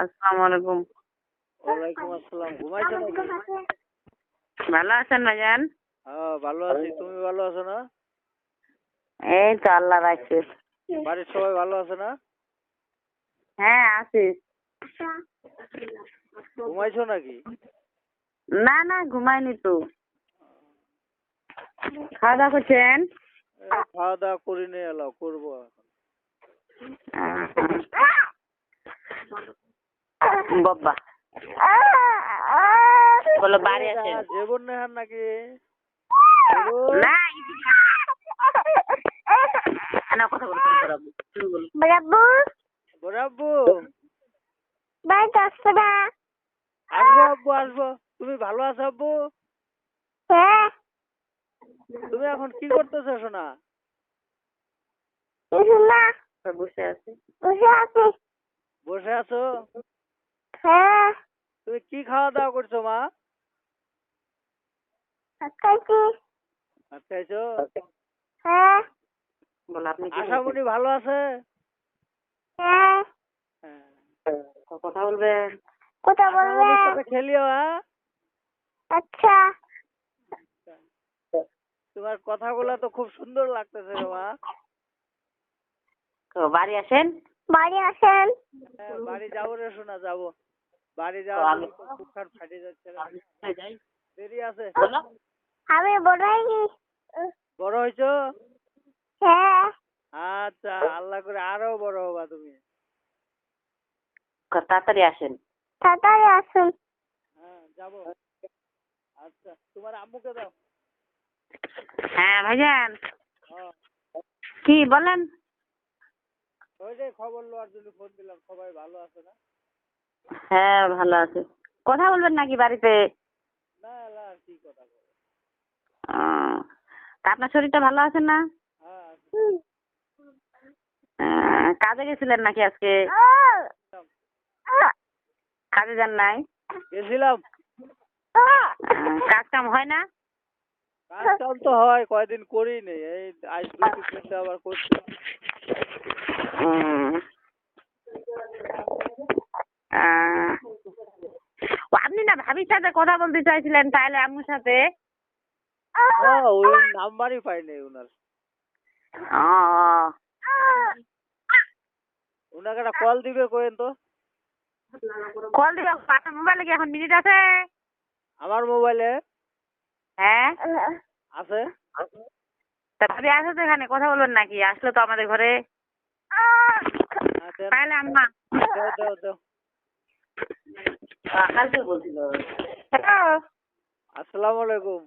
আসসালামু আলাইকুম ওয়ালাইকুম আসসালাম। ঘুমাইছো নাকি? ভালো আছেন ভাইজান? হ্যাঁ ভালো আছি। তুমি ভালো আছো না? এই তো আল্লাহ রাখছে বাড়ির সবাই ভালো আছে না? হ্যাঁ আছি। ঘুমাইছো নাকি? না না ঘুমাইনি তো। খাওয়া দাওয়া করছেন? খাওয়া দাওয়া করি নি এলো করব এখন। বাবা। বলো বাড়ি আছেন জীবন নেহার নাকি? না না কথা বলতে না? আসব আব্বু আসব। তুমি ভালো আছো আব্বু? হ্যাঁ। তুমি এখন কি করতেছো সোনা? বসে আছে। বসে আছি। বসে আছো? তুমি কি খাওয়া দাওয়া করছ মা? খাইছি। ভাত খাইছো? হ্যাঁ। বলো আপনি কি আশামণি ভালো আছে? হ্যাঁ। হ্যাঁ। বলছেন? কথা বলবে। খেলিও হ্যাঁ? আচ্ছা। তোমার কথাগুলো তো খুব সুন্দর লাগতেছে রে মা। বাড়ি আসেন? বাড়ি আসেন। হ্যাঁ, বাড়ি যাব রে শোনা যাব। বাড়ি যাওয়ার আমি- ফাটে যাচ্ছে দেরি আছে? বড় হ্যাঁ। আচ্ছা আল্লাহ করে আরও বড় হবা তুমি। তাড়াতাড়ি আসেন। তাড়াতাড়ি আসুন। হ্যাঁ যাব। আচ্ছা তোমার আম্মুকে দাও। হ্যাঁ ভাইজান। হ্যাঁ। কি বলেন? ওই যে খবর লওয়ার জন্য ফোন দিলাম সবাই ভালো আছে না? হ্যাঁ ভালো আছে। কথা বলবেন নাকি বাড়িতে? তা আপনার শরীরটা ভালো আছে না? হ্যাঁ কাজে গেছিলেন নাকি আজকে? কাজে যান নাই? গেছিলাম। কাজ কাম হয় না? কাজ কাম তো হয় কয়দিন করি এই আইসক্রিম আবার করছি। ও, আপনি না ভাবির সাথে কথা বলতে চাইছিলেন তাহলে আম্মুর সাথে। নাম্বারই পাই নাই ওনার ওনাকে একটা কল দিবে কোয়েন তো। কল দিবে আপনার মোবাইলে কি এখন মিনিট আছে? আমার মোবাইলে হ্যাঁ। আছে? তা ভাবি আসো তো এখানে কথা বলবেন নাকি আসলো তো আমাদের ঘরে। হ্যাঁ, তাহলে আম্মা। দাও দাও দাও। কালকে বলছিল? আসসালামু আলাইকুম।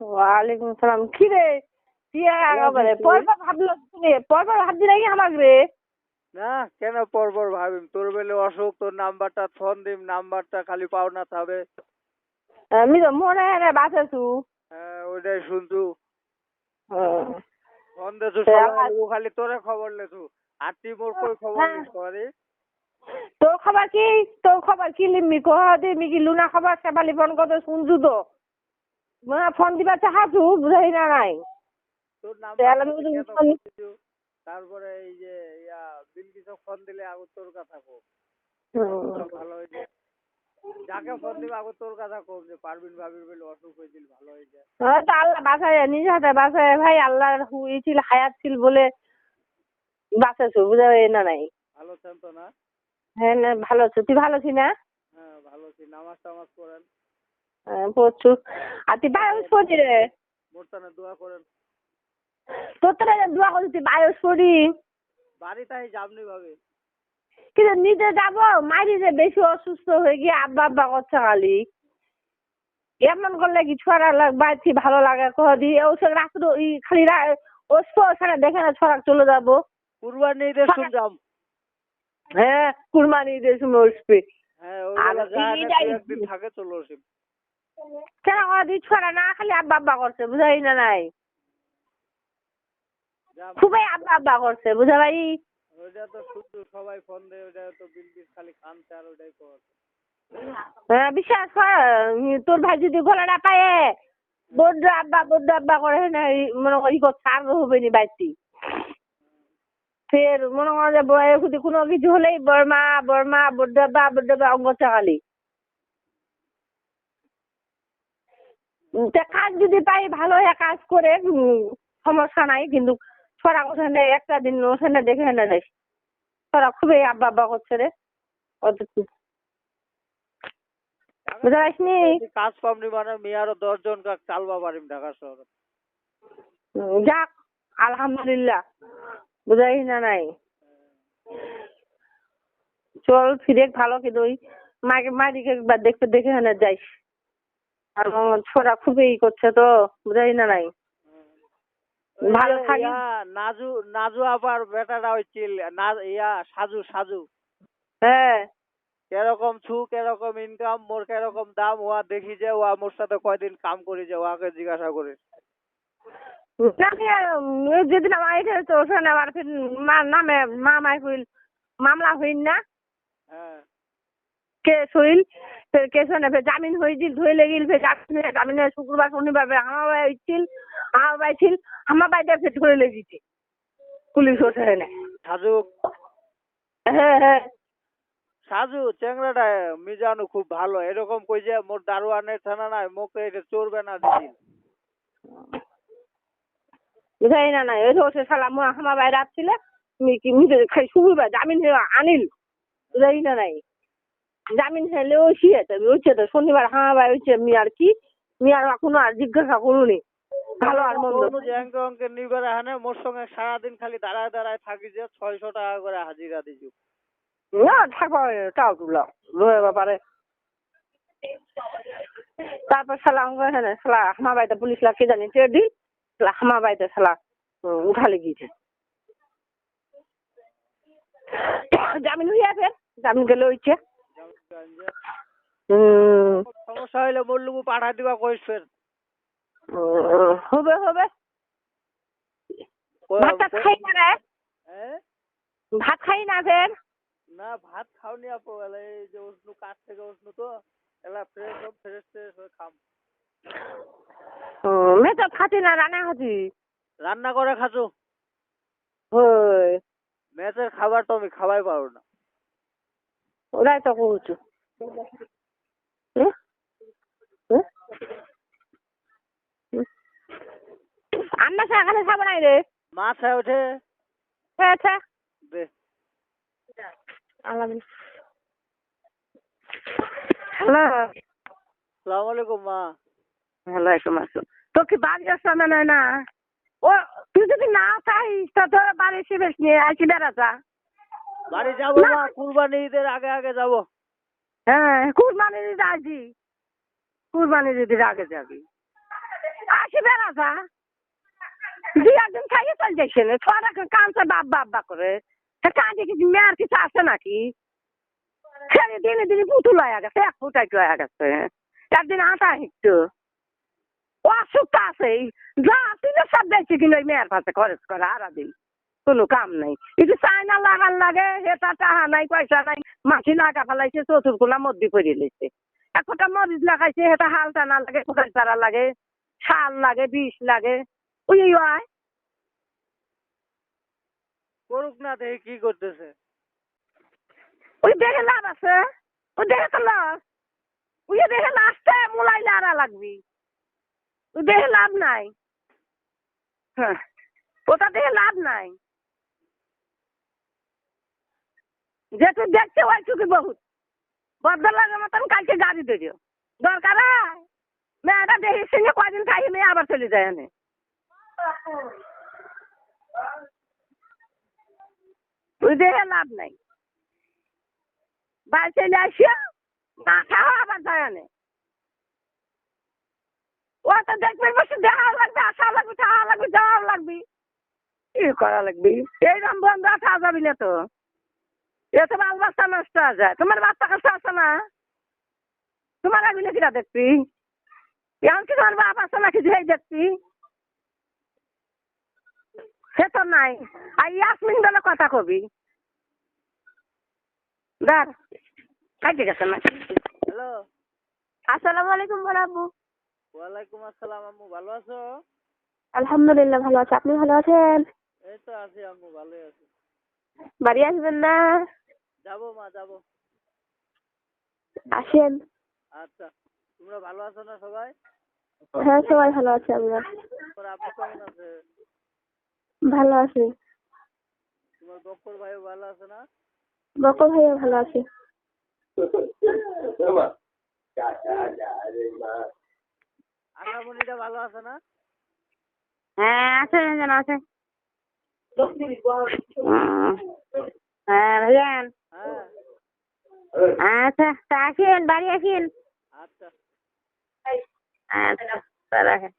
ওয়ালাইকুম সালাম কি রে? কি একেবারে পরপর ভাবলো তুমি? পরপর ভাবছি নাকি আমাকে রে? না কেন পরপর ভাবিম? তোর বেলে অসুখ তোর নাম্বারটা ফোন দিম নাম্বারটা খালি পাও না আমি তো মনে হয় না বাঁচাছু হ্যাঁ ওইটাই শুনছু। ফোন দেছু খালি তোরে খবর লেছু। আর তুই মোর কই খবর হ্যাঁ। নিস তোর খবর কি? তোর খবর কি লিমবি কহ কি লুনা খবর সেবালি ফোন করতে শুনছু তো ফোন দিবা চাহাছু বুঝাই না নাই? তারপরে এই যে ইয়া বিলকিসও ফোন দিলে আগো তোর কথা কো ভালো হয়ে যায়। যাকে ফোন দিবে আগো তোর কথা কম যে পারবিন ভাবির বলে অসুখ হয়েছিল ভালো হয়ে যায়। হ্যাঁ তো আল্লাহ বাঁচায় নিজে হাতে বাঁচায় ভাই আল্লাহর হুই ছিল হায়াত ছিল বলে। বাঁচাছু বুঝাই না নাই। ভালো আছেন তো না? হ্যাঁ না ভালো আছো। তুই ভালো আছিস না? হ্যাঁ ভালো আছি। নামাজ টামাজ করেন হ্যাঁ আর তুই বায়স পড়ি রে মোরতানে দোয়া করেন। তোর তো দোয়া তুই বায়স পড়ি বাড়ি তাই যাবনি ভাবে। কিন্তু নিজে যাব মাইরি যে বেশি অসুস্থ হয়ে গিয়ে আব্বা আব্বা করছে খালি। এমন করলে কি ছড়া লাগ বাড়ছি ভালো লাগে? কহ দি ওসব রাত্রে খালি ওসব ওখানে দেখে না ছড়া চলে যাব। কুরবানি ঈদের শুন যাম হ্যাঁ কুরবানি ঈদের সময় হ্যাঁ ওই আর বেলা যায় এই না যাই- দুই একদিন থাকে চলে আসিম কেন কহ ছড়া না খালি আব্বা আব্বা করছে বুঝাই না নাই? খুবই আব্বা আব্বা করছে বুঝা ভাই? ওইটা তো শুধু সবাই ফোন দেয় ওইটা তো বিলকিস খালি কানছে আর ওইটাই কর। হ্যাঁ বিশ্বাস কর তোর ভাই যদি গলাটা পায়ে বড্ড আব্বা বড্ড আব্বা করে না এই মনে করি আর হবে নি বাইতি ফের মনে করো যে বয়ে যদি কোনো কিছু হলেই বর্মা বর্মা বড্ডাবা বড্ডাবা অঙ্গ চাকালি তা কাজ যদি পাই ভালো হয়ে কাজ করে সমস্যা নাই কিন্তু ছড়া ওখানে একটা দিন ওখানে দেখে এনে যাই ছড়া খুবই আব্বা আব্বা করছে রে অত বুঝতে পারিসনি কাজ পামনি মানে মেয়ে আরও দশজন চালবা পারিম ঢাকা শহরে। যাক আলহামদুলিল্লাহ। বুঝাই না নাই? চল ফিরে ভালো কিন্তু ওই মাকে মাদিকে একবার দেখতে দেখে এনে যাইস। আর ছোড়া খুবই ই করছে তো বুঝাই না নাই? ভালো। ইয়া, নাজু নাজু আবার বেটাটা ওই চিল না ইয়া সাজু সাজু। হ্যাঁ। কেরকম ছু কেরকম ইনকাম মোর কেরকম দাম ওয়া দেখি যে ওয়া মোর সাথে কয়দিন কাম করি যে ওয়াকে জিজ্ঞাসা করি না, আমি, উম, ওই যেদিন আমার এটা হচ্ছে ওখানে আবার ফির নামে মামাই হইল। মামলা হইল না। হ্যাঁ। কেস হইল। ফের কেস হয় না ফের জামিন হয়েছিল ধইলে গিল ফের জামিন জামিন শুক্রবার শনিবার ফের আমার বাই হইছিল আমার বাই ছিল আমার বাইটা ফেট করে লেগেছে পুলিশ ওঠে না সাজু। হ্যাঁ হ্যাঁ। সাজু চেংড়াটা মিজানু খুব ভালো। এরকম কই যে মোর দারোয়ানের থানা নাই মোকে এটা চড়বে না দিছিল। বুঝাই না না এই ওঠে শালা মো আমার বাইরে আসছিলে খাই শুকুরবার জামিন হয়ে আনিল? বুঝাই না নাই। জামিন হলে ওইছি তো ওইছে তো শনিবার আমার বাই ওইছে মি আর কি মি আর এখনও আর জিজ্ঞাসা করুনি। ভালো আর মন্দ। কোনো যে অঙ্কে অঙ্কে নিবার হানে মোর সঙ্গে সারাদিন খালি দাঁড়ায় দাঁড়ায় থাকি যে ছয়শো টাকা করে হাজিরা দিছু। না থাকবা তাও তুলো লয়ে ব্যাপারে। তারপর শালা হ্যাঁ শালা আমার বাড়িতে পুলিশ লাগে জানি টের দিল। শালা আমার বাড়িতে শালা উঠালে গিয়েছে জামিন জামিন গেলে হইছে। সমস্যা হইলে লুকু পাঠা দিবা কইস ফের। হবে হবে। ভাতটা কই- খাই না রে। হ্যাঁ? ভাত খাই না ফের না ভাত খাওনি আপু এই যে উষ্ণু কাঠ থেকে উষ্ণু তো এলা ফ্রেশ সব ফ্রেশ ফ্রেশ হয়ে খাম। মে তো খাতি না রান্না খাতি রান্না করে খাচু। ওই মেয়েদের খাবার তো আমি খাওয়াই পারো না। ওরাই তো করছ আমরা সেখানে খাব নাই রে। মাছ হয়ে ওঠে আচ্ছা দে। আল্লাহ। হ্যালো। সালাম আলাইকুম মা। একটু মাসু তো কি বাড়ি আসা মানে না? ও তুই যদি না চাইস তো তোর বাড়ি এসে বেশ নিয়ে আসি বেড়াতা বাড়ি যাব না। কুরবানি ঈদের আগে আগে যাব। হ্যাঁ কুরবানি দিদি আসি কুরবানি দিদির আগে যাবি। আসি বেড়াতা দুই একদিন খাইয়ে চল যাইছে না ছড়া কানছে বাপ বাপ বা করে। সে কাঁদে কিছু মেয়ের কিছু আছে নাকি? খেলে দিনে দিনে পুতুল হয়ে গেছে এক ফুটাই হয়ে গেছে। একদিন আটা একটু অসুখ আছে যা তুই সব দেখছি কিন্তু ওই মেয়ের পাশে খরচ করে আরা দিন কোনো কাম নাই। একটু চায়না লাগান লাগে হেটা টাহা নাই পয়সা নাই। মাছি লাগা ফেলাইছে চতুর কোলা মদ্দি করে লেছে। একটা মরিচ লাগাইছে হেটা হাল টানা লাগে কোকাই পাড়া লাগে শাল লাগে বিষ লাগে। ওই হয় করুক না দেখি কি করতেছে। ওই দেখে লাভ আছে। ওই দেখে তো লস ওই দেখে লাস্টে মোলাই লারা লাগবি। দেখে লাভ নাই। হ্যাঁ। ওটা দেখে লাভ নাই। যেটু দেখছে ওই চুকি বহুত। বদ্ধ লাগে মতন কালকে গাড়ি দিও দরকার মেয়েটা দেখি সঙ্গে কয়দিন খাই মেয়ে আবার চলে যায় এনে। ওই দেখে লাভ নাই। বাড়ি চলে আসিও না খাওয়া আবার যায় আনে ও তো দেখবে বসে দেখা লাগবে আসা লাগবে খাওয়া লাগবে যাওয়া লাগবে। কি করা লাগবে? এইরকম বন্ধ আসা যাবি না তো। এ তো বাল বাচ্চা নষ্ট হয়ে যায়। তোমার বাচ্চা কাছে আছে না। তোমার আগে কিরা দেখবি এমন কি তোমার বাপ আছে নাকি যে দেখবি সে তো নাই। আর ইয়াসমিন বেলা কথা কবি। দাঁড় কাটে গেছে না। হ্যালো। আসসালামু আলাইকুম বড় ওয়ালাইকুম আসসালাম আম্মু ভালো আছো? আলহামদুলিল্লাহ ভালো আছি। আপনি ভালো আছেন? এই তো আছি আম্মু ভালোই আছি। বাড়ি আসবেন না? যাব মা যাব। আসেন। আচ্ছা তোমরা ভালো আছো না সবাই? হ্যাঁ সবাই ভালো আছে আমরা। তোমার আপু কেমন আছে? ভালো আছি। তোমার বক্কর ভাইও ভালো আছে না? বকর ভাইও ভালো আছে। আশামণিটা ভালো আছে না? হ্যাঁ আছে রঞ্জন আছে। হ্যাঁ। ভাইজান হ্যাঁ। আচ্ছা তা আসেন বাড়ি আসেন। আচ্ছা। আচ্ছা রাখেন।